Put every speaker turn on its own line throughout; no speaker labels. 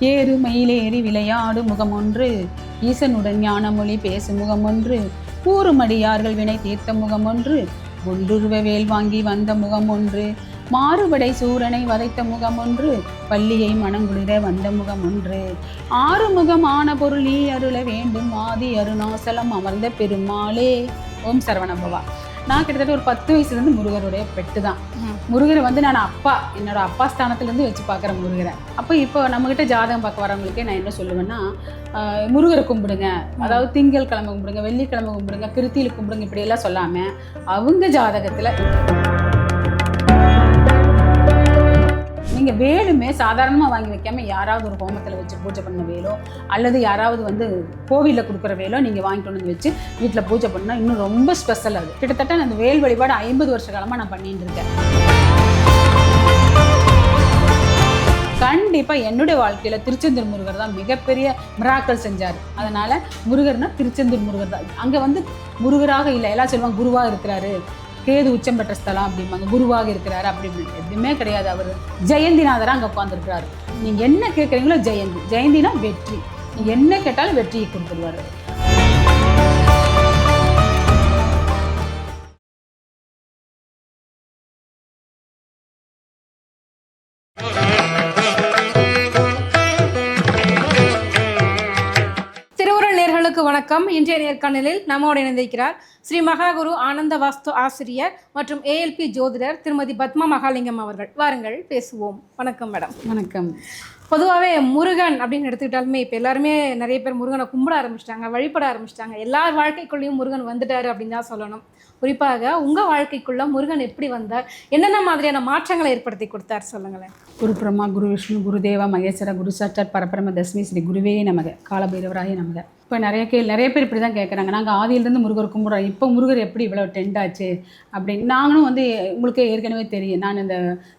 ஏறு மயிலேறி விளையாடு முகமொன்று. ஈசனுடன் ஞானமொழி பேசும் முகமொன்று. கூறுமடியார்கள் வினை தீர்த்த முகமொன்று. ஒன்றுருவ வேல் வாங்கி வந்த முகமொன்று. மாறுபடை சூரனை வதைத்த முகமொன்று. பள்ளியை மனங்குளிர வந்த முகமொன்று. ஆறுமுகமான பொருள் நீ அருள வேண்டும். ஆதி அருணாசலம் அமர்ந்த பெருமாளே. ஓம் சரவணபவா நான் கிட்டத்தட்ட ஒரு பத்து வயசுலேருந்து முருகருடைய பெட்டு தான். முருகரை வந்து நான் அப்பா என்னோட அப்பா ஸ்தானத்துலேருந்து வச்சு பார்க்குறேன் முருகரை. அப்போ இப்போ நம்மக்கிட்ட ஜாதகம் பார்க்க வரவங்களுக்கே நான் என்ன சொல்லுவேன்னா முருகரை கும்பிடுங்க. அதாவது திங்கள் கிழமை கும்பிடுங்க வெள்ளிக்கிழமை கும்பிடுங்க கிருத்தியில் கும்பிடுங்க இப்படியெல்லாம் சொல்லாமல் அவங்க ஜாதகத்தில் நீங்கள் வேலுமே சாதாரணமாக வாங்கி வைக்காம யாராவது ஒரு ஹோமத்தில் வச்சு பூஜை பண்ண வேலோ அல்லது யாராவது வந்து கோவிலில் கொடுக்குற வேலோ நீங்கள் வாங்கிட்டு வந்து வச்சு வீட்டில் பூஜை பண்ணால் இன்னும் ரொம்ப ஸ்பெஷல் அது. கிட்டத்தட்ட நான் அந்த வேல் வழிபாடு ஐம்பது வருஷ காலமாக நான் பண்ணிட்டு இருக்கேன். கண்டிப்பாக என்னுடைய வாழ்க்கையில் திருச்செந்தூர் முருகர் தான் மிகப்பெரிய மிராக்கள் செஞ்சார். அதனால் முருகர்னா திருச்செந்தூர் முருகர் தான். அங்கே வந்து முருகராக இல்லை எல்லாம் சொல்லுவாங்க குருவாக இருக்கிறாரு. கேது உச்சம் பெற்ற ஸ்தலம் அப்படிம்பாங்க. குருவாக இருக்கிறாரு அப்படின்னு எதுவுமே கிடையாது அவர். ஜெயந்திநாதராக அங்கே உட்காந்துருக்கிறாரு நீங்கள் என்ன கேட்குறீங்களோ ஜெயந்தி. ஜெயந்தினா வெற்றி. நீங்கள் என்ன கேட்டாலும் வெற்றியை கொடுத்துருவார்.
வணக்கம். இன்றைய நேர்காணலில் நம்மோடு இணைந்திருக்கிறார் ஸ்ரீ மகாகுரு ஆனந்த வாஸ்து ஆசிரியர் மற்றும் ஏஎல்பி ஜோதிடர் திருமதி பத்மா மகாலிங்கம் அவர்கள். வாருங்கள் பேசுவோம். வணக்கம் மேடம்.
வணக்கம்.
பொதுவாகவே முருகன் அப்படின்னு எடுத்துக்கிட்டாலுமே இப்போ எல்லாருமே நிறைய பேர் முருகனை கும்பிட ஆரம்பிச்சிட்டாங்க வழிபட ஆரம்பிச்சிட்டாங்க. எல்லார் வாழ்க்கைக்குள்ளேயும் முருகன் வந்துட்டாரு அப்படின்னு தான் சொல்லணும். குறிப்பாக உங்கள் வாழ்க்கைக்குள்ள முருகன் எப்படி வந்தார்? என்னென்ன மாதிரியான மாற்றங்களை ஏற்படுத்தி கொடுத்தார்? சொல்லுங்களேன்.
குரு பிரம்மா குரு விஷ்ணு குரு தேவா மகேஸ்வர குரு சாட்சாத் பரபரம தஸ்மி ஸ்ரீ குருவே நமக. காலபைரவராய நமக. இப்போ நிறைய கே நிறைய பேர் இப்படி தான் கேட்குறாங்க நாங்கள் ஆதியிலேருந்து முருகர் கும்பிட்றோம். இப்போ முருகர் எப்படி இவ்வளோ டெண்ட் ஆச்சு அப்படின்னு நாங்களும் வந்து உங்களுக்கு ஏற்கனவே தெரியும். நான் இந்த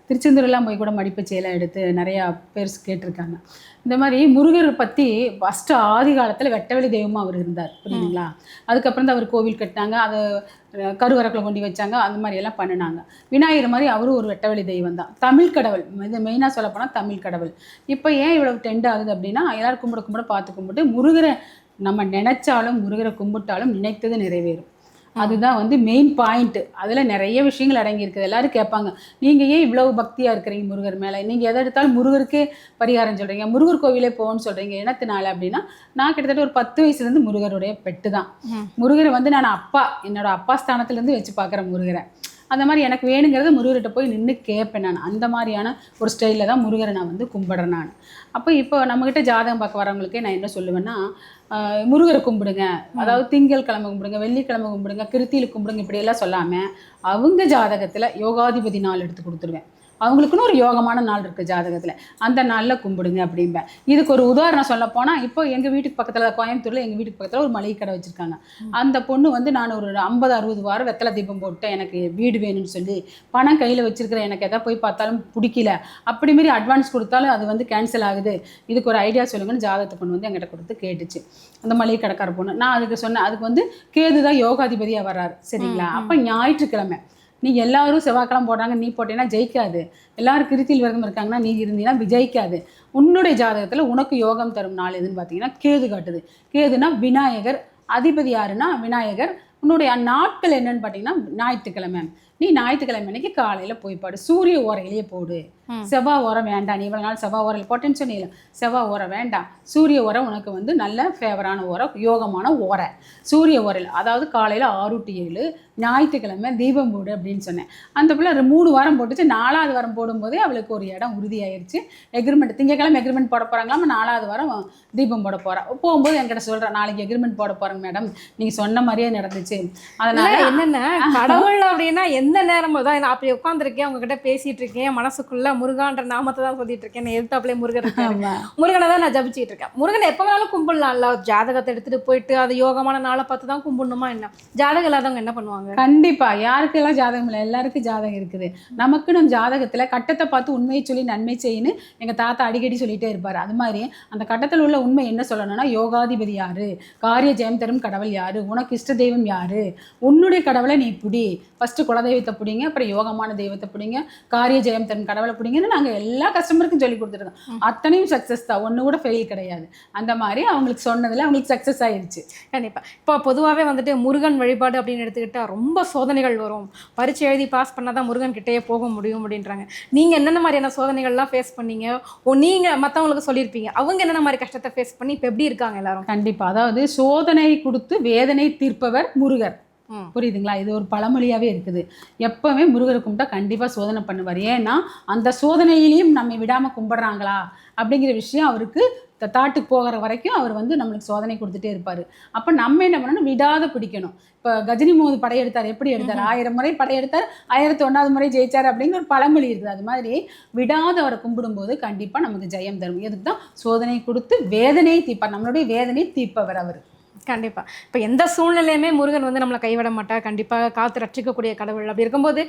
திருச்செந்தூர்லாம் போய் கூட மடிப்பு சேலை எடுத்து நிறையா பேர் கேட்டிருக்காங்க. இந்த மாதிரி முருகர் பற்றி ஃபஸ்ட்டு ஆதி காலத்தில் வெட்டவெளி தெய்வமாக அவர் இருந்தார். புரியுதுங்களா? அதுக்கப்புறம் தான் அவர் கோவில் கட்டினாங்க. அதை கருவரக்கில் கொண்டு வச்சாங்க. அந்த மாதிரி எல்லாம் பண்ணினாங்க. விநாயகர் மாதிரி அவரும் ஒரு வெட்டவெளி தெய்வம் தான். தமிழ் கடவுள். இது மெயினாக சொல்ல போனால் தமிழ் கடவுள். இப்போ ஏன் இவ்வளவு டெண்ட் ஆகுது அப்படின்னா எல்லாரும் கும்பிட கும்பிட பார்த்து கும்பிட்டு முருகரை நம்ம நினைச்சாலும் முருகரை கும்பிட்டாலும் நினைத்தது நிறைவேறும். அதுதான் வந்து மெயின் பாயிண்ட் அதில் நிறைய விஷயங்கள் அடங்கி இருக்குது எல்லாரும் கேட்பாங்க நீங்கள் ஏன் இவ்வளவு பக்தியாக இருக்கிறீங்க முருகர் மேலே? நீங்கள் எதை எடுத்தாலும் முருகருக்கே பரிகாரம் சொல்கிறீங்க முருகர் கோவிலே போகணும்னு சொல்கிறீங்க என்னத்தினால அப்படின்னா நான் கிட்டத்தட்ட ஒரு பத்து வயசுலேருந்து முருகருடைய பெட்டு தான் முருகரை வந்து நான் அப்பா என்னோட அப்பா ஸ்தானத்துலேருந்து வச்சு பார்க்குறேன் முருகரை. அந்த மாதிரி எனக்கு வேணுங்கிறத முருகர்கிட்ட போய் நின்று கேட்பேன் நான். அந்த மாதிரியான ஒரு ஸ்டைலில் தான் முருகரை நான் வந்து கும்பிட்றேன் நான். அப்போ இப்போ நம்மக்கிட்ட ஜாதகம் பார்க்க வரவங்களுக்கே நான் என்ன சொல்லுவேன்னா முருகரை கும்பிடுங்க. அதாவது திங்கள் கிழமை கும்பிடுங்க வெள்ளிக்கிழமை கும்பிடுங்க கிருத்தியில் கும்பிடுங்க இப்படியெல்லாம் சொல்லாமல் அவங்க ஜாதகத்தில் யோகாதிபதி நாள் எடுத்து கொடுத்துருவேன். அவங்களுக்குன்னு ஒரு யோகமான நாள் இருக்குது ஜாதகத்தில். அந்த நாளில் கும்பிடுங்க அப்படிம்பேன். இதுக்கு ஒரு உதாரணம் சொல்ல போனால் இப்போ எங்கள் வீட்டுக்கு பக்கத்தில் கோயம்புத்தூரில் எங்கள் வீட்டுக்கு பக்கத்தில் ஒரு மளிகை கடை வச்சுருக்காங்க. அந்த பொண்ணு வந்து நான் ஒரு ஐம்பது அறுபது வாரம் வெத்தலை தீபம் போட்டு எனக்கு வீடு வேணும்னு சொல்லி பணம் கையில் வச்சிருக்கிறேன் எனக்கு எதாவது போய் பார்த்தாலும் பிடிக்கல. அப்படி மாரி அட்வான்ஸ் கொடுத்தாலும் அது வந்து கேன்சல் ஆகுது. இதுக்கு ஒரு ஐடியா சொல்லுங்கன்னு ஜாதகத்தை பொண்ணு வந்து என்கிட்ட கொடுத்து கேட்டுச்சு. அந்த மளிகை கடைக்கார பொண்ணு. நான் அதுக்கு சொன்னேன் அதுக்கு வந்து கேது தான் யோகாதிபதியாக வர்றாரு. சரிங்களா? அப்போ ஞாயிற்றுக்கிழமை நீ எல்லாரும் செவ்வாய்க்கிழமை போடுறாங்க நீ போட்டேன்னா ஜெயிக்காது. எல்லாரும் கிருத்தியில் விரதம் இருக்காங்கன்னா நீ இருந்தீங்கன்னா ஜெயிக்காது. உன்னுடைய ஜாதகத்தில் உனக்கு யோகம் தரும் நாள் எதுன்னு பார்த்தீங்கன்னா கேது காட்டுது. கேதுனா விநாயகர். அதிபதி யாருன்னா விநாயகர். உன்னுடைய நாட்கள் என்னன்னு பார்த்தீங்கன்னா ஞாயிற்றுக்கிழமை. நீ ஞாயிற்றுக்கிழமை அன்னைக்கு காலையில் போய் பாடு. சூரிய ஓரையிலேயே போடு. செவ்வாய் ஓரம் வேண்டாம். நீ இவ்வளோ நாள் செவ்வாய் ஓரையில் போட்டேன்னு சொன்னீங்க செவ்வாய் ஓரம் வேண்டாம். சூரிய ஓரம் உனக்கு வந்து நல்ல ஃபேவரான ஓரம் யோகமான ஓரை. சூரிய ஓரையில் அதாவது காலையில் ஆறு டு ஏழு ஞாயிற்றுக்கிழமை தீபம் போடு அப்படின்னு சொன்னேன். அந்த பிள்ளை மூணு வாரம் போட்டுச்சு. நாலாவது வாரம் போடும்போதே அவளுக்கு ஒரு இடம் உறுதியாயிருச்சு. எக்ரிமெண்ட் திங்கக்கிழமை எக்ரிமெண்ட் போட போகிறாங்களாம் நாலாவது வாரம் தீபம் போட போகிறா போகும்போது என்கிட்ட சொல்கிறேன் நாளைக்கு எக்ரிமெண்ட் போட போகிறேங்க மேடம் நீங்கள் சொன்ன மாதிரியே நடந்துச்சு. அதனால
இல்ல, என்னன்னா கடவுள் அப்படின்னா எந்த நேரமும் தான் நான் அப்படி உட்காந்துருக்கேன் உங்ககிட்ட பேசிட்டு இருக்கேன் மனசுக்குள்ள முருகான்ற நாமத்தை தான் சொல்லிட்டு இருக்கேன். எழுத்தாப்புல முருகன். முருகனை தான் நான் ஜபிச்சிட்டு இருக்கேன். முருகனை எப்போ வேணாலும் கும்பிடலாம்ல. ஜாதகத்தை எடுத்துட்டு போயிட்டு அது யோகமான நாளை பார்த்து தான் கும்பிடணுமா என்ன? ஜாதகம் இல்லாதவங்க என்ன பண்ணுவாங்க?
கண்டிப்பா. யாருக்கெல்லாம் ஜாதகம் இல்லை? எல்லாருக்கும் ஜாதகம் இருக்குது. நமக்கு நம்ம ஜாதகத்துல கட்டத்தை பார்த்து உண்மையை சொல்லி நன்மை செய்யுன்னு எங்க தாத்தா அடிக்கடி சொல்லிட்டே இருப்பாரு. அது மாதிரி அந்த கட்டத்தில் உள்ள உண்மை என்ன சொல்லணும்னா யோகாதிபதி யாரு? காரிய ஜெயம் தரும் கடவுள் யாரு? உனக்கு இஷ்ட தெய்வம் யாரு? உன்னுடைய கடவுளை நீ புடி. ஃபர்ஸ்ட் குலதெய்வ தெய்வத்தை பிடிங்க அப்புறம் யோகமான தெய்வத்தை பிடிங்க காரிய ஜெயம் தன் கடவுளை பிடிங்கன்னு நாங்கள் எல்லா கஸ்டமருக்கும் சொல்லி கொடுத்துருக்கோம். அத்தனையும் சக்ஸஸ் தான். ஒன்று கூட ஃபெயில் கிடையாது. அந்த மாதிரி அவங்களுக்கு சொன்னதில் அவங்களுக்கு சக்ஸஸ் ஆயிருச்சு.
கண்டிப்பா. இப்போ பொதுவாகவே வந்துட்டு முருகன் வழிபாடு அப்படின்னு எடுத்துக்கிட்டா ரொம்ப சோதனைகள் வரும். பரீட்சை எழுதி பாஸ் பண்ணாதான் முருகன் கிட்டேயே போக முடியும் அப்படின்றாங்க. நீங்க என்னென்ன மாதிரியான சோதனைகள்லாம் ஃபேஸ் பண்ணீங்க? ஓ நீங்க மத்தவங்களுக்கு சொல்லியிருப்பீங்க. அவங்க என்னென்ன மாதிரி கஷ்டத்தை ஃபேஸ் பண்ணி இப்போ எப்படி இருக்காங்க எல்லாரும்?
கண்டிப்பாக அதாவது சோதனை கொடுத்து வேதனை தீர்ப்பவர் முருகர். புரியுதுங்களா? இது ஒரு பழமொழியாவே இருக்குது. எப்பவுமே முருகரை கும்பிட்டா கண்டிப்பா சோதனை பண்ணுவார். ஏன்னா அந்த சோதனையிலையும் நம்ம விடாம கும்பிடுறாங்களா? அப்படிங்கிற விஷயம் அவருக்கு தாட்டுக்கு போகிற வரைக்கும் அவர் வந்து நம்மளுக்கு சோதனை கொடுத்துட்டே இருப்பார். அப்போ நம்ம என்ன பண்ணணும்? விடாத பிடிக்கணும். இப்போ கஜினி மோது படையெடுத்தார். எப்படி எடுத்தார்? ஆயிரம் முறை படையெடுத்தார். ஆயிரத்தி ஒன்றாவது முறை ஜெயிச்சார் அப்படிங்கிற ஒரு பழமொழி இருக்குது. அது மாதிரி விடாத அவரை கும்பிடும்போது கண்டிப்பாக நமக்கு ஜெயம் தரும். எதுக்கு தான் சோதனை கொடுத்து வேதனையை தீர்ப்பார். நம்மளுடைய வேதனையை தீர்ப்பவர் அவர்.
கண்டிப்பா. இப்போ எந்த சூழ்நிலையுமே முருகன் வந்து நம்மளை கைவிட மாட்டார். கண்டிப்பா காத்து ரட்சிக்கக்கூடிய கடவுள் அப்படி இருக்கும்போது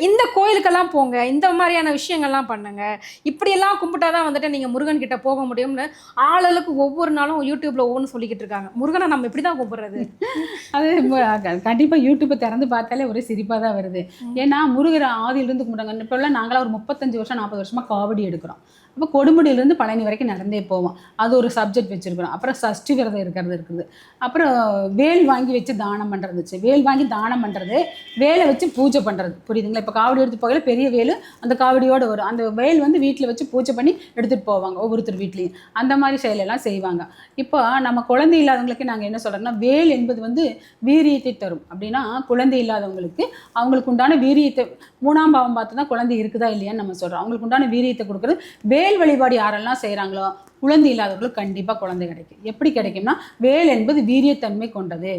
இந்த கோயிலுக்கெல்லாம் போங்க இந்த மாதிரியான விஷயங்கள்லாம் பண்ணுங்க. இப்படியெல்லாம் கும்பிட்டாதான் வந்துட்டு நீங்க முருகன் கிட்ட போக முடியும்னு ஆளுக்கு ஒவ்வொரு நாளும் யூடியூப்ல ஒவ்வொன்று சொல்லிக்கிட்டு இருக்காங்க. முருகனை நம்ம இப்படி தான் கும்பிடுறது?
அது ம- க- கண்டிப்பா யூடியூப்பை திறந்து பார்த்தாலே ஒரே சிரிப்பா தான் வருது. ஏன்னா முருகர் ஆதியிலிருந்து கும்பிட்டாங்க. இப்போல்லாம் நாங்களாம் ஒரு முப்பத்தஞ்சு வருஷம் நாற்பது வருஷமா காவடி எடுக்கிறோம். அப்போ கொடுமுடியிலேருந்து பழனி வரைக்கும் நடந்தே போவோம். அது ஒரு சப்ஜெக்ட் வச்சுருக்கிறோம். அப்புறம் சஷ்டி விரதம் இருக்கிறது இருக்குது. அப்புறம் வேல் வாங்கி வச்சு தானம் பண்ணுறது வேல் வாங்கி தானம் பண்ணுறது வேலை வச்சு பூஜை பண்ணுறது புரியுதுங்களா? இப்போ காவடி எடுத்து போகல பெரிய வேலு அந்த காவடியோடு வரும். அந்த வேல் வந்து வீட்டில் வச்சு பூஜை பண்ணி எடுத்துகிட்டு போவாங்க ஒவ்வொருத்தர் வீட்லேயும். அந்த மாதிரி செயலெல்லாம் செய்வாங்க. இப்போ நம்ம குழந்தை இல்லாதவங்களுக்கு நாங்கள் என்ன சொல்கிறோம்னா வேல் என்பது வந்து வீரியத்தை தரும். அப்படின்னா குழந்தை இல்லாதவங்களுக்கு அவங்களுக்கு உண்டான வீரியத்தை மூணாம் பாவம் பார்த்து தான் குழந்தை இருக்குதா இல்லையான்னு நம்ம சொல்கிறோம் அவங்களுக்கு உண்டான வீரியத்தை கொடுக்குறது வேல் வழிபாடு யாரெல்லாம் செய்கிறாங்களோ குழந்தை இல்லாதவர்களுக்கு கண்டிப்பாக குழந்தை கிடைக்கும். எப்படி கிடைக்கும்னா வேல் என்பது வீரியத்தன்மை கொண்டது.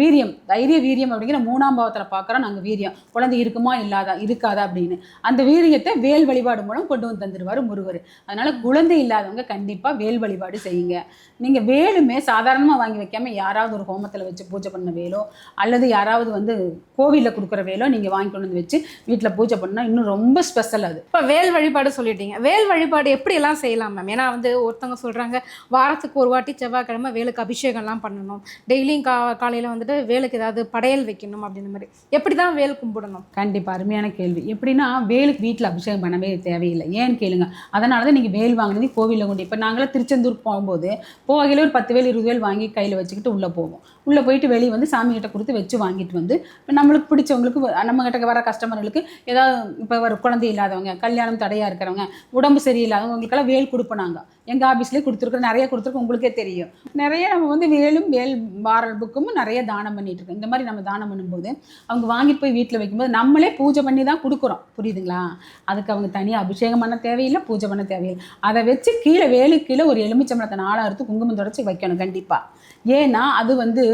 வீரியம் தைரிய வீரியம் அப்படிங்கிற மூணாம் பாவத்தில் பார்க்குறோம் நாங்கள் வீரியம். குழந்தை இருக்குமா இல்லாதா இருக்காதா அப்படின்னு. அந்த வீரியத்தை வேல் வழிபாடு மூலம் கொண்டு வந்து தந்துடுவார் முருகர். அதனால் குழந்தை இல்லாதவங்க கண்டிப்பாக வேல் வழிபாடு செய்யுங்க. நீங்கள் வேலுமே சாதாரணமாக வாங்கி வைக்காமல் யாராவது ஒரு ஹோமத்தில் வச்சு பூஜை பண்ண வேலோ அல்லது யாராவது வந்து கோவிலில் கொடுக்குற வேலோ நீங்கள் வாங்கி கொண்டு வந்து வச்சு வீட்டில் பூஜை பண்ணால் இன்னும் ரொம்ப ஸ்பெஷல் அது.
இப்போ வேல் வழிபாடு சொல்லிட்டீங்க. வேல் வழிபாடு எப்படி எல்லாம் செய்யலாம் மேம் ஏன்னா வந்து ஒருத்தவங்க சொல்றாங்க வாரத்துக்கு ஒரு வாட்டி செவ்வாய்க்கிழமை வேலுக்கு அபிஷேகம்லாம் பண்ணணும். டெய்லியும் கா காலையில் வந்துட்டு வேலுக்கு ஏதாவது படையல் வைக்கணும் அப்படின்ற மாதிரி. எப்படி தான் வேல் கும்பிடணும்?
கண்டிப்பாக அருமையான கேள்வி. எப்படின்னா வேலுக்கு வீட்டில் அபிஷேகம் பண்ணவே தேவையில்லை. ஏன்னு கேளுங்க. அதனால தான் நீங்கள் வேல் வாங்கினது கோவிலில் கொண்டு இப்போ நாங்களாம் திருச்செந்தூர் போகும்போது போகையில் ஒரு பத்து வேல் இருபது வேல் வாங்கி கையில் வச்சுக்கிட்டு உள்ளே போவோம். உள்ளே போயிட்டு வெளியே வந்து சாமிகிட்ட கொடுத்து வச்சு வாங்கிட்டு வந்து இப்போ நம்மளுக்கு பிடிச்சவங்களுக்கு வ- நம்ம வர கஸ்டமர்களுக்கு ஏதாவது இப்போ ஒரு குழந்தை இல்லாதவங்க கல்யாணம் தடையாக இருக்கிறவங்க உடம்பு சரியில்லாதவங்க உங்களுக்கெல்லாம் வேல் கொடுப்போம் நாங்கள் எங்கள் ஆஃபீஸ்லேயே கொடுத்துருக்கோம் நிறைய கொடுத்துருக்கோம் உங்களுக்கே தெரியும். நிறைய நம்ம வந்து வேலும் வேல் வாரல் புக்கும் நிறைய தானம் பண்ணிட்டு இருக்கோம். இந்த மாதிரி நம்ம தானம் பண்ணும்போது அவங்க வாங்கிட்டு போய் வீட்டில் வைக்கும்போது நம்மளே பூஜை பண்ணி தான் கொடுக்குறோம். புரியுதுங்களா? அதுக்கு அவங்க தனியாக அபிஷேகம் பண்ண தேவையில்லை பூஜை பண்ண தேவையில்லை. அதை வச்சு கீழே வேலுக்கு கீழே ஒரு எலுமிச்சம்பழத்தை நாளாக அறுத்து குங்குமம் தொடச்சி வைக்கணும் கண்டிப்பாக ஏன்னா அது வந்து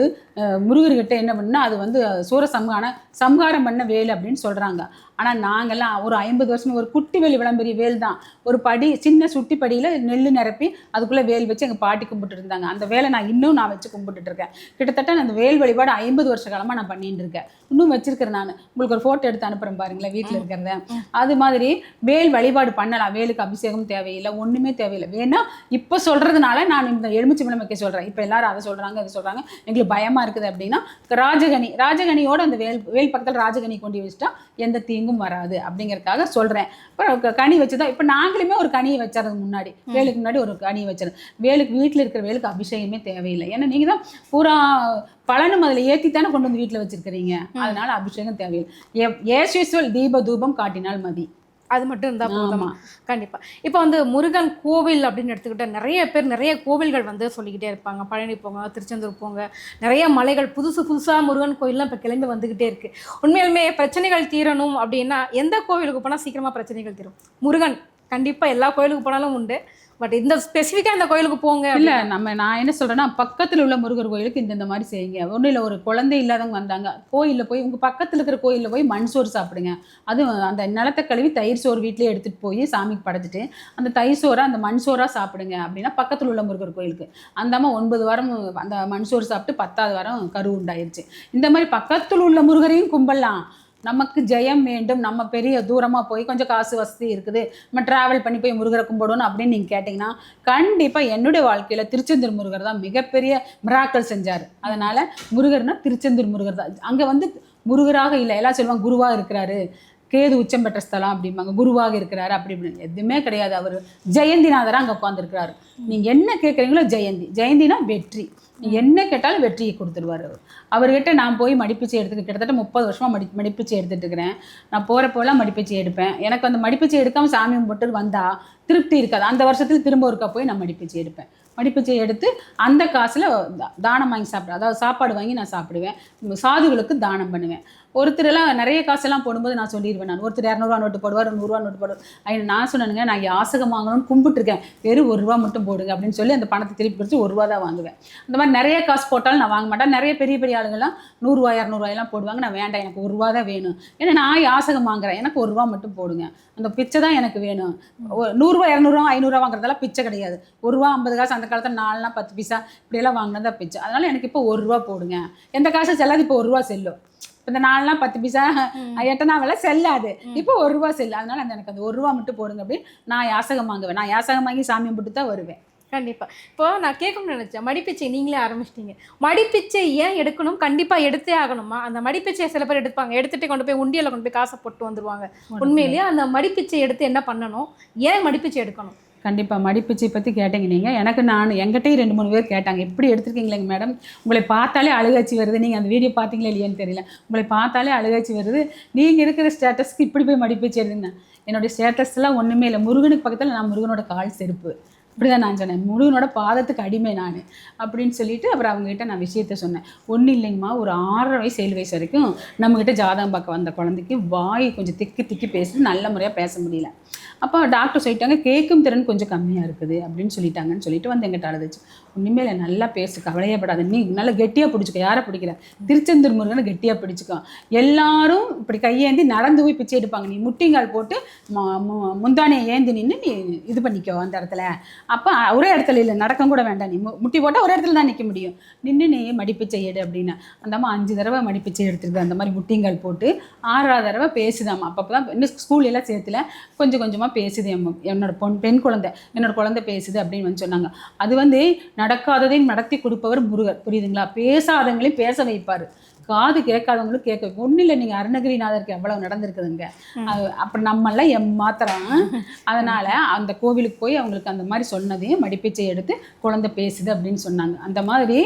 முருகர்கிட்ட என்ன பண்ணுன்னா அது வந்து சூர சம்ஹான சம்ஹாரம் பண்ண வேல் அப்படின்னு சொல்கிறாங்க ஆனால் நாங்கள்லாம் ஒரு ஐம்பது வருஷம் ஒரு குட்டி வேலி விளம்பெரிய வேல் தான். ஒரு படி சின்ன சுட்டி படியில் நெல் நிரப்பி அதுக்குள்ளே வேல் வச்சு எங்கள் பாட்டி கும்பிட்டு இருந்தாங்க. அந்த வேலை நான் இன்னும் நான் வச்சு கும்பிட்டுட்டு இருக்கேன். கிட்டத்தட்ட நான் அந்த வேல் வழிபாடு ஐம்பது வருஷ காலமாக நான் பண்ணிட்டு இருக்கேன். இன்னும் வச்சிருக்கிறேன் நான். உங்களுக்கு ஒரு ஃபோட்டோ எடுத்து அனுப்புகிறேன் பாருங்களேன் வீட்டில் இருக்கிறத. அது மாதிரி வேல் வழிபாடு பண்ணலாம். வேலுக்கு அபிஷேகம் தேவையில்லை ஒன்றுமே தேவையில்லை. வேணா இப்போ சொல்கிறதுனால நான் இந்த எலுமிச்சை விளம்பிக்க சொல்கிறேன் இப்போ எல்லாரும் அதை சொல்கிறாங்க அதை சொல்கிறாங்க எங்களுக்கு பயமாக இருக்குது அப்படின்னா ராஜகனி ராஜகனியோட அந்த வேல் வேல் பக்கத்தில் ராஜகனி கொண்டு வச்சுட்டா எந்த தீங்கும் வராது அப்படிங்கறதுக்காக சொல்கிறேன் இப்போ கனி வச்சு தான் இப்போ நாங்களுமே ஒரு கனியை வச்சறது முன்னாடி வேலுக்கு முன்னாடி ஒரு கனியை வச்சிருந்தோம் வேலுக்கு வீட்டில் இருக்கிற வேலுக்கு அபிஷேகமே தேவையில்லை. ஏன்னா நீங்கள் தான் பூரா பலனும் அதில் ஏற்றி தானே கொண்டு வந்து வீட்டில் வச்சிருக்கிறீங்க. அதனால அபிஷேகம் தேவையில்லை. ஏஸ் யூஸ்வல் தீப தூபம் காட்டினால் மதி.
அது மட்டும் இருந்தா போதுமா?
ஆமா.
கண்டிப்பா. இப்போ வந்து முருகன் கோவில் அப்படின்னு எடுத்துக்கிட்டா நிறைய பேர் நிறைய கோவில்கள் வந்து சொல்லிக்கிட்டே இருப்பாங்க. பழனி போங்க திருச்செந்தூர் போங்க. நிறைய மலைகள் புதுசு புதுசா முருகன் கோயில்லாம் இப்போ கிளம்பி வந்துகிட்டே இருக்கு. உண்மையாலுமே பிரச்சனைகள் தீரணும் அப்படின்னா எந்த கோவிலுக்கு போனா சீக்கிரமா பிரச்சனைகள் தீரும்? முருகன். கண்டிப்பா எல்லா கோயிலுக்கு போனாலும் உண்டு. பட் இந்த ஸ்பெசிஃபிக்கா இந்த கோயிலுக்கு போங்க
இல்லை நம்ம நான் என்ன சொல்கிறேன்னா பக்கத்தில் உள்ள முருகர் கோயிலுக்கு இந்த இந்த மாதிரி செய்யுங்க. ஒன்றும் இல்லை ஒரு குழந்தை இல்லாதவங்க வந்தாங்க கோயிலில் போய் உங்கள் பக்கத்தில் இருக்கிற கோயிலில் போய் மண் சோறு சாப்பிடுங்க. அதுவும் அந்த நிலத்தை கழுவி தயிர் சோறு வீட்டிலே எடுத்துகிட்டு போய் சாமிக்கு படைச்சிட்டு அந்த தயிர் சோறை அந்த மண் சோறாக சாப்பிடுங்க அப்படின்னா பக்கத்தில் உள்ள முருகர் கோயிலுக்கு. அந்த அம்மா ஒன்பது வாரம் அந்த மண் சோறு சாப்பிட்டு பத்தாவது வாரம் கரு உண்டாயிருச்சு. இந்த மாதிரி பக்கத்தில் உள்ள முருகரையும் கும்பிடலாம். நமக்கு ஜெயம் வேண்டும். நம்ம பெரிய தூரமாக போய் கொஞ்சம் காசு வசதி இருக்குது. நம்ம ட்ராவல் பண்ணி போய் முருகரை கும்பிடணும் அப்படின்னு நீங்கள் கேட்டிங்கன்னா கண்டிப்பாக என்னுடைய வாழ்க்கையில் திருச்செந்தூர் முருகர் தான் மிகப்பெரிய மிராக்கள் செஞ்சார். அதனால் முருகர்னா திருச்செந்தூர் முருகர் தான். அங்கே வந்து முருகராக இல்லை எல்லாம் சொல்லுவாங்க குருவாக இருக்கிறாரு. கேது உச்சம் பெற்ற ஸ்தலம் அப்படிம்பாங்க. குருவாக இருக்கிறாரு அப்படி இப்படின்னு. எதுவுமே கிடையாது. அவர் ஜெயந்திநாதராக அங்கே உட்காந்துருக்கிறாரு நீங்கள் என்ன கேட்குறீங்களோ ஜெயந்தி. ஜெயந்தினா வெற்றி. நீ என்ன கேட்டாலும் வெற்றியை கொடுத்துருவார் அவர். அவர்கிட்ட நான் போய் மடிப்பிச்சை எடுத்துக்க கிட்டத்தட்ட முப்பது வருஷமாக மடி மடிப்பிச்சை எடுத்துகிட்டு இருக்கிறேன். நான் போகிறப்போலாம் மடிப்பிச்சை எடுப்பேன். எனக்கு அந்த மடிப்பிச்சை எடுக்காமல் சாமி போட்டு வந்தால் திருப்தி இருக்காது. அந்த வருஷத்தில் திரும்ப ஒருக்கா போய் நான் மடிப்பிச்சை எடுப்பேன். மடிப்பிச்சை எடுத்து அந்த காசில் தானம் வாங்கி சாப்பிடுவேன். அதாவது சாப்பாடு வாங்கி நான் சாப்பிடுவேன். சாதுகளுக்கு தானம் பண்ணுவேன். ஒருத்தரெல்லாம் நிறைய காசெல்லாம் போடும்போது நான் சொல்லிடுவேன் நான். ஒருத்தர் இரநூறுவா நோட்டு போடுவார் நூறுரூவா நோட்டு போடுவார். ஐயோ நான் சொன்னேனுங்க நான் யாசகம் வாங்கணும்னு கும்பிட்டுருக்கேன். வெறும் ஒரு ரூபா மட்டும் போடுங்க அப்படின்னு சொல்லி அந்த பணத்தை திருப்பி பிடிச்சி ஒரு ரூபா தான் வாங்குவேன். அந்த மாதிரி நிறைய காசு போட்டாலும் நான் வாங்க மாட்டேன். நிறைய பெரிய பெரிய ஆளுங்கள்லாம் நூறுரூவா இரநூறுவாயெல்லாம் போடுவாங்க. நான் வேண்டாம் எனக்கு ஒரு ரூபா தான் வேணும். ஏன்னா நான் யாசகம் வாங்குறேன். எனக்கு ஒரு ரூபா மட்டும் போடுங்க. அந்த பிச்சை தான் எனக்கு வேணும். ஒரு நூறுரூவா இரநூறுவா ஐநூறுரூவா வாங்குறதெல்லாம் பிச்சை கிடையாது. ஒரு ரூபா ஐம்பது காசு அந்த காலத்தில் நாலுனா பத்து பைசா இப்படியெல்லாம் வாங்கினதா பிச்சை. அதனால் எனக்கு இப்போ ஒரு ரூபா போடுங்க. எந்த காசு செல்லாது இப்போ ஒரு ரூபா செல்லும். இப்போ இந்த நாலுனா பத்து பைசா. எட்டனாவெல்லாம் செல்லாது. இப்போ ஒரு ரூபா செல்லு. அதனால அந்த எனக்கு அந்த ஒரு ரூபா மட்டும் போடுங்க அப்படின்னு நான் யாசகம் வாங்குவேன். நான் யாசகம் வாங்கி சாமி கும்பிட்டு தான் வருவேன்.
கண்டிப்பா. இப்போ நான் கேட்கணும்னு நினைச்சேன். மடிப்பிச்சை நீங்களே ஆரம்பிச்சிட்டீங்க. மடிப்பிச்சை ஏன் எடுக்கணும்? கண்டிப்பா எடுத்தே ஆகணுமா? அந்த மடிப்பிச்சையை சில பேர் எடுப்பாங்க. எடுத்துட்டு கொண்டு போய் உண்டியல கொண்டு போய் காசை போட்டு வந்துருவாங்க. உண்மையிலேயே அந்த மடிப்பிச்சை எடுத்து என்ன பண்ணணும்? ஏன் மடிப்பிச்சை எடுக்கணும்?
கண்டிப்பாக மடிப்பிச்சை பற்றி கேட்டீங்க நீங்கள் எனக்கு நான் எங்கிட்டயும் ரெண்டு மூணு பேர் கேட்டாங்க. எப்படி எடுத்துருக்கீங்களேங்க மேடம்? உங்களை பார்த்தாலே அழுகாச்சி வருது. நீங்கள் அந்த வீடியோ பார்த்தீங்களா இல்லையான்னு தெரியல. உங்களை பார்த்தாலே அழுகாச்சி வருது. நீங்கள் இருக்கிற ஸ்டேட்டஸ்க்கு இப்படி போய் மடிப்பிச்சை எழுதுனேன் என்னுடைய ஸ்டேட்டஸ்லாம் ஒன்றுமே இல்லை. முருகனுக்கு பக்கத்தில் நான் முருகனோட கால் செருப்பு. இப்படிதான் நான் சொன்னேன். முருகனோட பாதத்துக்கு அடிமை நான். அப்படின்னு சொல்லிட்டு அப்புறம் அவங்ககிட்ட நான் விஷயத்த சொன்னேன். ஒன்றும் இல்லைங்கம்மா. ஒரு ஆறரை வயசு ஏழு வயசு வரைக்கும் நம்மக்கிட்ட ஜாதகம் பார்க்க வந்த குழந்தைக்கு வாய் கொஞ்சம் திக்கி திக்கி பேசி நல்ல முறையாக பேச முடியல. அப்போ டாக்டர் சொல்லிட்டாங்க கேட்கும் திறன் கொஞ்சம் கம்மியாக இருக்குது அப்படின்னு சொல்லிட்டாங்கன்னு சொல்லிட்டு வந்து எங்கிட்ட அழுதுச்சு. ஒன்றுமே இல்லை நல்லா பேசு கவலையப்படாத நீ நல்லா கெட்டியாக பிடிச்சிக்கோ. யாரை பிடிக்கிற? திருச்செந்தூர் முருகனை கெட்டியாக பிடிச்சிக்கோ. எல்லாரும் இப்படி கையேந்தி நடந்து போய் பிச்சை எடுப்பாங்க. நீ முட்டிங்கால் போட்டு மு- முந்தானையை ஏந்தி நின்று நீ இது பண்ணிக்கோ அந்த இடத்துல. அப்போ ஒரே இடத்துல இல்லை நடக்கம் கூட வேண்டாம் நீ. மு- முட்டி போட்டால் ஒரு இடத்துல தான் நிற்க முடியும். நின்று நீ மடிப்பிச்சை எடு அப்படின்னு. அந்த அம்மா அஞ்சு தடவை மடிப்பிச்சை எடுத்துருக்கு அந்த மாதிரி முட்டிங்கால் போட்டு ஆறாவது தடவை பேசுதாம்மா. அப்பப்போ தான் இன்னும் ஸ்கூல் எல்லாம் சேர்த்துல கொஞ்சம் கொஞ்சமாக பேசுது என் என்னோட பொன் பெண் குழந்தை என்னோட குழந்தை பேசுது அப்படின்னு வந்து சொன்னாங்க. அது வந்து நடக்காததையும் நடத்தி கொடுப்பவர் முருகர். புரியுதுங்களா? பேசாதவங்களையும் பேச வைப்பார். காது கேட்காதவங்களும் கேட்க வைக்கும். ஒன்றும் இல்லை நீங்கள் அருணகிரிநாதருக்கு எவ்வளவு நடந்திருக்குதுங்க. அது அப்புறம் நம்மளாம் எம் மாத்திரம் அதனால் அந்த கோவிலுக்கு போய் அவங்களுக்கு அந்த மாதிரி சொன்னதையும் மடிப்பிச்சை எடுத்து குழந்தை பேசுது அப்படின்னு சொன்னாங்க. அந்த மாதிரி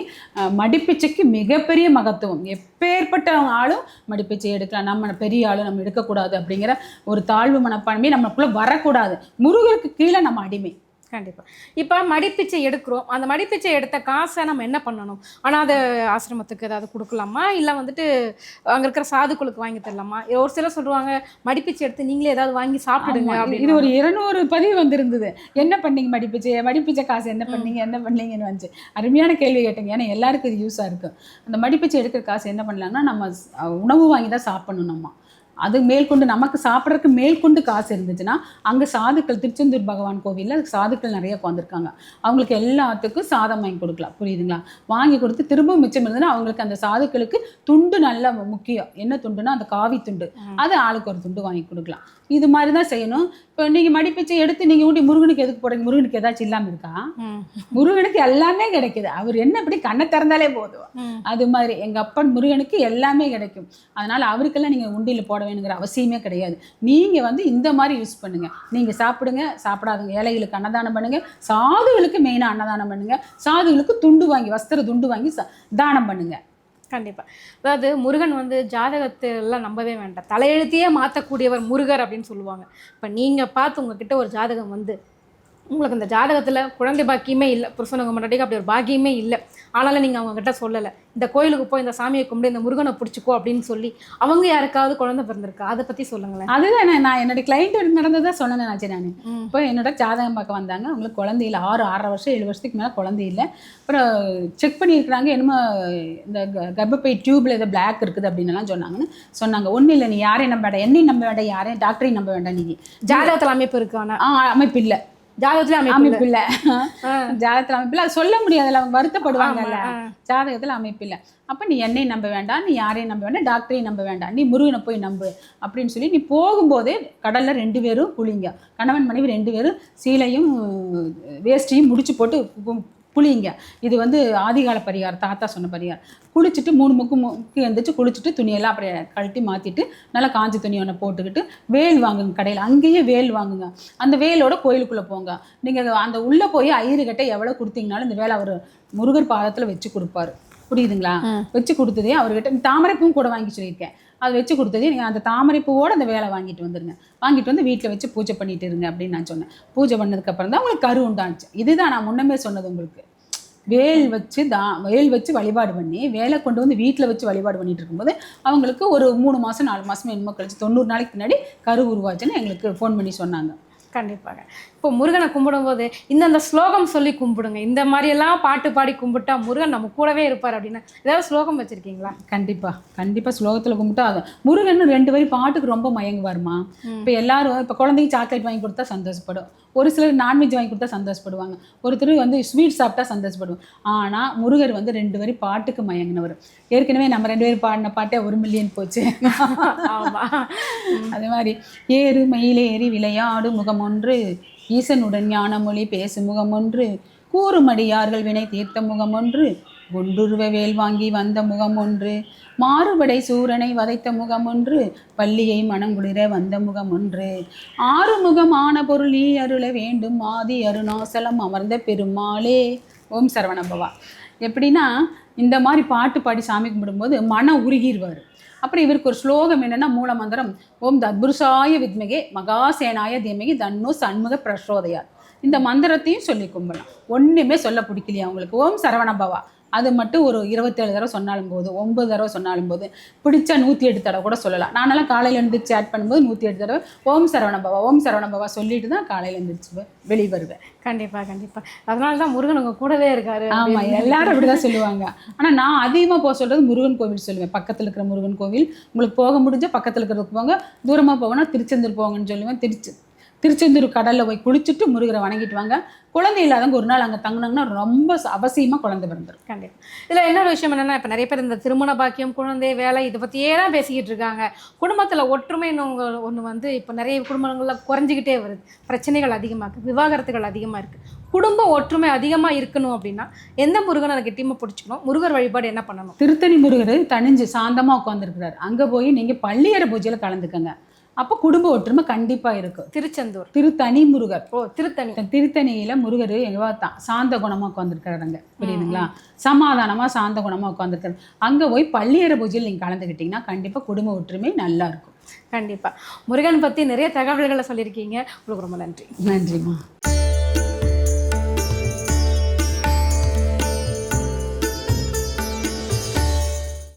மடிப்பிச்சைக்கு மிகப்பெரிய மகத்துவம். எப்பேற்பட்ட ஆளும் மடிப்பிச்சை எடுக்கலாம். நம்ம பெரிய ஆளும் நம்ம எடுக்கக்கூடாது அப்படிங்கிற ஒரு தாழ்வு மனப்பான்மை நமக்குள்ளே வரக்கூடாது. முருகருக்கு கீழே நம்ம அடிமை.
கண்டிப்பா. இப்போ மடிப்பிச்சை எடுக்கிறோம். அந்த மடிப்பிச்சை எடுத்த காசை நம்ம என்ன பண்ணணும்? அனாதை ஆசிரமத்துக்கு ஏதாவது கொடுக்கலாமா? இல்லை வந்துட்டு அங்க இருக்கிற சாதுக்களுக்கு வாங்கி தரலாமா? ஒரு சிலர் சொல்லுவாங்க மடிப்பிச்சை எடுத்து நீங்களே ஏதாவது வாங்கி சாப்பிடுங்க அப்படின்னு.
இது ஒரு இருநூறு பதிவு வந்திருந்தது. என்ன பண்ணீங்க மடிப்பிச்சை? மடிப்பிச்சை காசு என்ன பண்ணீங்க? என்ன பண்ணீங்கன்னு வந்துச்சு. அருமையான கேள்வி கேட்டீங்க. ஏன்னா எல்லாருக்கும் இது யூஸாக இருக்கும். அந்த மடிப்பிச்சை எடுக்கிற காசு என்ன பண்ணலாம்னா நம்ம உணவு வாங்கி தான் சாப்பிடணும் நம்ம. அது மேற்கொண்டு நமக்கு சாப்பிட்றதுக்கு மேற்கொண்டு காசு இருந்துச்சுன்னா அங்கே சாதுக்கள் திருச்செந்தூர் பகவான் கோவிலில் சாதுக்கள் நிறைய உட்காந்துருக்காங்க அவங்களுக்கு எல்லாத்துக்கும் சாதம் வாங்கி கொடுக்கலாம். புரியுதுங்களா? வாங்கி கொடுத்து திரும்ப மிச்சம் இருந்ததுன்னா அவங்களுக்கு அந்த சாதுக்களுக்கு துண்டு நல்ல முக்கியம். என்ன துண்டுனா அந்த காவி துண்டு. அது ஆளுக்கு ஒரு துண்டு வாங்கி கொடுக்கலாம். இது மாதிரி தான் செய்யணும். இப்போ நீங்கள் மடிப்பிச்சை எடுத்து நீங்கள் ஊட்டி முருகனுக்கு எதுக்கு போடுறீங்க? முருகனுக்கு ஏதாச்சும் இல்லாமல் இருக்கா. முருகனுக்கு எல்லாமே கிடைக்குது. அவர் என்ன இப்படி கண்ணை திறந்தாலே போதும். அது மாதிரி எங்கள் அப்பன் முருகனுக்கு எல்லாமே கிடைக்கும். அதனால் அவருக்கெல்லாம் நீங்கள் உண்டியில் போட வேணுங்கிற அவசியமே கிடையாது. நீங்கள் வந்து இந்த மாதிரி யூஸ் பண்ணுங்கள் நீங்கள் சாப்பிடுங்க சாப்பிடாதுங்க ஏழைகளுக்கு அன்னதானம் பண்ணுங்கள் சாதுகளுக்கு மெயினாக அன்னதானம் பண்ணுங்கள் சாதுகளுக்கு துண்டு வாங்கி வஸ்திர துண்டு வாங்கி தானம் பண்ணுங்கள்
கண்டிப்பாக அதாவது முருகன் வந்து ஜாதகத்தை எல்லாம் நம்பவே வேண்டாம். தலையெழுத்தையே மாற்றக்கூடியவர் முருகர் அப்படின்னு சொல்லுவாங்க. இப்போ நீங்கள் பார்த்து உங்ககிட்ட ஒரு ஜாதகம் வந்து உங்களுக்கு இந்த ஜாதகத்துல குழந்தை பாக்கியமே இல்லை. புருஷனுக்கு முன்னாடி அப்படி ஒரு பாக்கியமே இல்லை. ஆனாலும் நீங்க அவங்க கிட்ட சொல்லலை. இந்த கோயிலுக்கு போய் இந்த சாமியை கும்பிடு இந்த முருகனை பிடிச்சிக்கோ அப்படின்னு சொல்லி அவங்க யாருக்காவது குழந்தை பிறந்திருக்கா? அதை பத்தி சொல்லுங்களேன்.
அதுதான் நான் நான் என்னோட கிளைண்ட் நடந்ததா சொன்னேன் நான்.
ம்.
இப்போ என்னோட ஜாதகம் பார்க்க வந்தாங்க. அவங்களுக்கு குழந்தை இல்லை. ஆறு ஆறரை வருஷம் ஏழு வருஷத்துக்கு மேலே குழந்தை இல்லை. அப்புறம் செக் பண்ணியிருக்கிறாங்க. என்னமோ இந்த கர்ப்பப்பை டியூப்ல ஏதோ பிளாக் இருக்குது அப்படின்னு எல்லாம் சொன்னாங்கன்னு சொன்னாங்க. ஒன்றும் இல்லை நீ யாரையும் நம்ப வேண்டாம். என்னையும் நம்ப வேண்டாம். யாரையும் டாக்டரையும் நம்ப வேண்டாம் நீ
ஜாதகத்துல அமைப்பு இருக்கு ஆனா
ஆ அமைப்பு இல்லை.
ஜாதகத்துல அமைப்பு இல்லை.
ஜாதகத்தில் அமைப்பு இல்லை அது சொல்ல முடியாதுல்ல அவங்க வருத்தப்படுவாங்கல்ல. ஜாதகத்தில் அமைப்பு இல்லை அப்போ நீ என்னையும் நம்ப வேண்டாம் நீ யாரையும் நம்ப வேண்டாம் டாக்டரையும் நம்ப வேண்டாம் நீ முருகனை போய் நம்பு அப்படின்னு சொல்லி நீ போகும்போதே கடலில் ரெண்டு பேரும் குளிங்க. கணவன் மனைவி ரெண்டு பேரும் சீலையும் வேஷ்டியும் முடிச்சு போட்டு கு- குளிங்க இது வந்து ஆதிகால பரிகாரம் தாத்தா சொன்ன பரிகாரம். குளிச்சுட்டு மூணு முக்கு முக்கு எழுந்திரிச்சு குளிச்சுட்டு துணியெல்லாம் அப்படியே கழட்டி மாற்றிட்டு நல்லா காஞ்ச துணி ஒன்று போட்டுக்கிட்டு வேல் வாங்குங்க கடையில். அங்கேயே வேல் வாங்குங்க. அந்த வேலோட கோயிலுக்குள்ளே போங்க. நீங்கள் அந்த உள்ளே போய் ஐயரு கிட்ட எவ்வளோ கொடுத்தீங்கனாலும் இந்த வேலை அவர் முருகர் பாதத்தில் வச்சு கொடுப்பாரு. புரியுதுங்களா? வச்சு கொடுத்ததே அவர்கிட்ட. தாமரைப்பூவும் கூட வாங்கி சொல்லியிருக்கேன். அது வச்சு கொடுத்தது நீங்கள் அந்த தாமரைப்பூவோட அந்த வேலை வாங்கிட்டு வந்துருங்க. வாங்கிட்டு வந்து வீட்டில் வச்சு பூஜை பண்ணிட்டு இருங்க அப்படின்னு நான் சொன்னேன். பூஜை பண்ணதுக்கப்புறம் தான் உங்களுக்கு கரு உண்டாச்சு இதுதான் நான் முன்னமே சொன்னது உங்களுக்கு. வேல் வச்சு தான் வேல் வச்சு வழிபாடு பண்ணி வேலை கொண்டு வந்து வீட்டில் வச்சு வழிபாடு பண்ணிட்டு இருக்கும்போது அவங்களுக்கு ஒரு மூணு மாதம் நாலு மாதம் என்னமோ கழிச்சு தொண்ணூறு நாளைக்கு பின்னாடி கரு உருவாச்சுன்னு எங்களுக்கு ஃபோன் பண்ணி சொன்னாங்க.
கண்டிப்பாக இப்போ முருகனை கும்பிடும்போது இந்தந்த ஸ்லோகம் சொல்லி கும்பிடுங்க. இந்த மாதிரி எல்லாம் பாட்டு பாடி கும்பிட்டா முருகன் நம்ம கூடவே இருப்பார் அப்படின்னா. ஏதாவது ஸ்லோகம் வச்சிருக்கீங்களா?
கண்டிப்பா. கண்டிப்பா ஸ்லோகத்தில் கும்பிட்டா அது. முருகன் ரெண்டு வரி பாட்டுக்கு ரொம்ப மயங்குவாருமா? இப்போ எல்லாரும் இப்போ குழந்தைக்கு சாக்லேட் வாங்கி கொடுத்தா சந்தோஷப்படும். ஒரு சிலர் நான்வெஜ் வாங்கி கொடுத்தா சந்தோஷப்படுவாங்க. ஒருத்தர் வந்து ஸ்வீட் சாப்பிட்டா சந்தோஷப்படுவாங்க. ஆனால் முருகர் வந்து ரெண்டு வரி பாட்டுக்கு மயங்கினவர். ஏற்கனவே நம்ம ரெண்டு பேரும் பாடின பாட்டே ஒரு மில்லியன் போச்சு. அதே மாதிரி ஏறு மயிலேறி விளையாடு முகம் ஒன்று ஈசனுடன் ஞானமொழி பேசும் முகம் ஒன்று கூறுமடியார்கள் வினை தீர்த்த முகமொன்று குண்டுருவ வேல் வாங்கி வந்த முகம் ஒன்று மாறுபடை சூரனை வதைத்த முகமொன்று பள்ளியை மனங்குளிர வந்த முகம் ஒன்று ஆறுமுகமான பொருள் நீ அருள வேண்டும் ஆதி அருணாசலம் அமர்ந்த பெருமாளே. ஓம் சரவணபவா எப்படின்னா இந்த மாதிரி பாட்டு பாடி சாமி கும்பிடும்போது மன உருகிடுவார் அப்புறம் இவருக்கு ஒரு ஸ்லோகம் என்னென்னா மூலமந்திரம் ஓம் தத்புருஷாய வித்மகே மகாசேனாய தீமகி தன்னு சண்முக பிரசோதையார் இந்த மந்திரத்தையும் சொல்லி கும்பிடலாம். ஒன்றுமே சொல்ல பிடிக்கலையா உங்களுக்கு? ஓம் சரவணபவா அது மட்டும் ஒரு இருபத்தேழு தடவை சொன்னாலும் போது ஒன்பது தடவை சொன்னாலும் போது பிடிச்சா நூற்றி எட்டு தடவை கூட சொல்லலாம். நானெல்லாம் காலையில் எழுந்திரிச்சு சேட் பண்ணும்போது நூற்றி எட்டு தடவை ஓம் சரவணபவா ஓம் சரவணபவா சொல்லிட்டு தான் காலையில் எழுந்திரிச்சு வெளியே வருவேன்.
கண்டிப்பா கண்டிப்பா. அதனால தான் முருகன் உங்க கூடவே இருக்காரு
ஆமா எல்லாரும் அப்படிதான் சொல்லுவாங்க. ஆனா நான் அதிகமா போக சொல்றது முருகன் கோவில் சொல்லுவேன். பக்கத்துல இருக்கிற முருகன் கோவில். உங்களுக்கு போக முடிஞ்ச பக்கத்துல இருக்கிறதுக்கு போங்க. தூரமா போகணும் திருச்செந்தூர் போங்கன்னு சொல்லுவேன். திருச்சி திருச்செந்தூர் கடல்ல போய் குளிச்சுட்டு முருகரை வணங்கிட்டு வாங்க. குழந்தை இல்லாதவங்க ஒரு நாள் அங்க தங்குனாங்கன்னா ரொம்ப ச- அவசியமா குழந்தை பிறந்துரும்.
கண்டிப்பா. இதுல இன்னொரு விஷயம் என்னன்னா இப்ப நிறைய பேர் இந்த திருமண பாக்கியம் குழந்தை வேலை இதை பத்தியே தான் பேசிக்கிட்டு இருக்காங்க. குடும்பத்துல ஒற்றுமைன்னு உங்க- ஒண்ணு வந்து இப்ப நிறைய குடும்பங்கள்ல குறைஞ்சிக்கிட்டே வருது. பிரச்சனைகள் அதிகமா இருக்கு விவாகரத்துகள் அதிகமா இருக்கு. குடும்ப ஒற்றுமை அதிகமா இருக்கணும் அப்படின்னா எந்த முருகனை கெட்டியமா பிடிச்சிக்கணும்? முருகர் வழிபாடு என்ன பண்ணணும்?
திருத்தணி முருகர் தனிஞ்சு சாந்தமா உட்காந்துருக்கிறாரு அங்க போய் நீங்க பள்ளியற பூஜையில கலந்துக்கங்க. அப்போ குடும்ப ஒற்றுமை கண்டிப்பா இருக்கும்
திருச்செந்தூர்.
திருத்தணி முருகர்.
ஓ திருத்தணி.
திருத்தணியில முருகர் எங்கவா தான் சாந்த குணமா உட்காந்துருக்காருங்க புரியுதுங்களா? சமாதானமா சாந்த குணமா உட்காந்துருக்காரு அங்க போய் பள்ளியற பூஜையில் நீங்க கலந்துக்கிட்டீங்கன்னா கண்டிப்பா குடும்ப ஒற்றுமை நல்லா இருக்கும்.
கண்டிப்பா. முருகன் பத்தி நிறைய தகவல்களை சொல்லியிருக்கீங்க. உங்களுக்கு ரொம்ப நன்றி.
நன்றிம்மா.